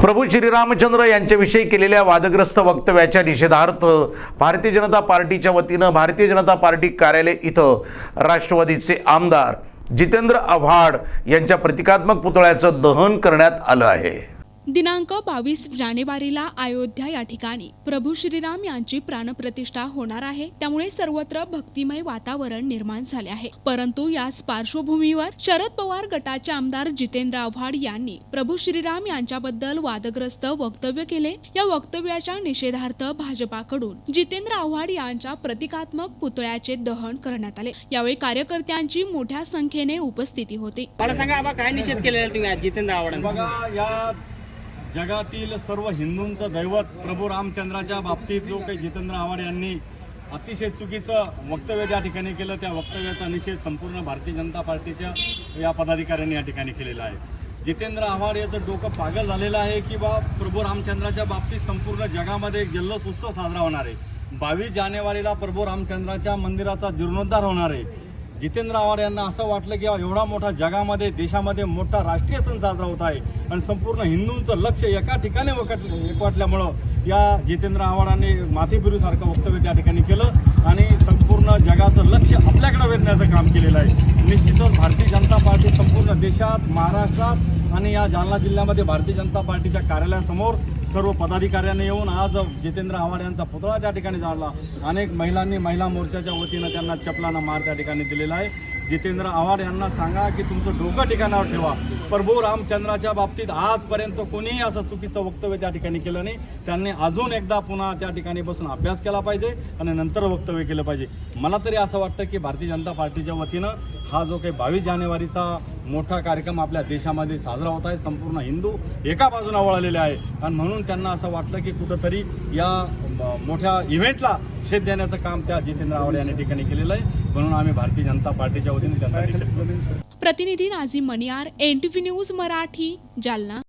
प्रभू श्रीरामचंद्र यांच्याविषयी केलेल्या वादग्रस्त वक्तव्याच्या निषेधार्थ भारतीय जनता पार्टीच्या वतीनं भारतीय जनता पार्टी कार्यालय इथं राष्ट्रवादीचे आमदार जितेंद्र आव्हाड यांच्या प्रतिकात्मक पुतळ्याचं दहन करण्यात आलं आहे. दिनांक बावीस जानेवारीला अयोध्या या ठिकाणी प्रभू श्रीराम यांची प्राणप्रतिष्ठा होणार आहे. त्यामुळे सर्वत्र भक्तिमय वातावरण निर्माण झाले आहे. परंतु याच पार्श्वभूमीवर शरद पवार गटाचे आमदार जितेंद्र आव्हाड यांनी प्रभू श्रीराम यांच्याबद्दल वादग्रस्त वक्तव्य केले. या वक्तव्याच्या निषेधार्थ भाजपाकडून जितेंद्र आव्हाड यांच्या प्रतिकात्मक पुतळ्याचे दहन करण्यात आले. यावेळी कार्यकर्त्यांची मोठ्या संख्येने उपस्थिती होती. मला सांगा काय निषेध केलेला तुम्ही आज जितेंद्र या जगातील सर्व हिंदूंचं दैवत प्रभू रामचंद्राच्या बाबतीत जो काही जितेंद्र आव्हाड यांनी अतिशय चुकीचं वक्तव्य त्या ठिकाणी केलं त्या वक्तव्याचा निषेध संपूर्ण भारतीय जनता पार्टीच्या या पदाधिकाऱ्यांनी या ठिकाणी केलेला आहे. जितेंद्र आव्हाड याचं डोकं पागल झालेलं आहे की बा प्रभू रामचंद्राच्या बाबतीत संपूर्ण जगामध्ये एक जल्लोष उत्सव साजरा होणार आहे. बावीस जानेवारीला प्रभू रामचंद्राच्या मंदिराचा जीर्णोद्धार होणार आहे. जितेंद्र आव्हाड यांना असं वाटलं की एवढा मोठा जगामध्ये देशामध्ये मोठा राष्ट्रीय सण साजरा होत आहे. आणि संपूर्ण हिंदूंचं लक्ष एका ठिकाणी वकट एकवटल्यामुळं या जितेंद्र आव्हाडांनी मातीबिरूसारखं वक्तव्य त्या ठिकाणी केलं आणि संपूर्ण जगाचं लक्ष आपल्याकडे वेधण्याचं काम केलेलं आहे. निश्चितच भारतीय जनता पार्टी संपूर्ण देशात महाराष्ट्रात आणि या जालना जिल्ह्यामध्ये भारतीय जनता पार्टीच्या कार्यालयासमोर सर्व पदाधिकाऱ्यांनी येऊन आज जितेंद्र आव्हाड यांचा पुतळा त्या ठिकाणी जाळला अनेक महिलांनी महिला मोर्चाच्या वतीनं त्यांना चपलांना मार त्या ठिकाणी दिलेला आहे. जितेंद्र आव्हाड यांना सांगा की तुमचं डोकं ठिकाणावर ठेवा. प्रभू रामचंद्राच्या बाबतीत आजपर्यंत कोणीही असं चुकीचं वक्तव्य त्या ठिकाणी केलं नाही. त्यांनी अजून एकदा पुन्हा त्या ठिकाणी बसून अभ्यास केला पाहिजे आणि नंतर वक्तव्य केलं पाहिजे. मला तरी असं वाटतं की भारतीय जनता पार्टीच्या वतीनं हा जो काही बावीस जानेवारीचा मोठा कार्यक्रम आपल्या देशामध्ये साजरा होत आहे संपूर्ण हिंदू एका बाजूला वळलेले आहे. आणि म्हणून त्यांना असं वाटलं की कुठंतरी या मोठ्या इव्हेंटला छेद देण्याचं काम त्या जितेंद्र आव्हाड यांनी ठिकाणी केलेलं आहे. म्हणून आम्ही भारतीय जनता पार्टीच्या वतीने प्रतिनिधी Nazim Maniyar N T V news Marathi Jalna.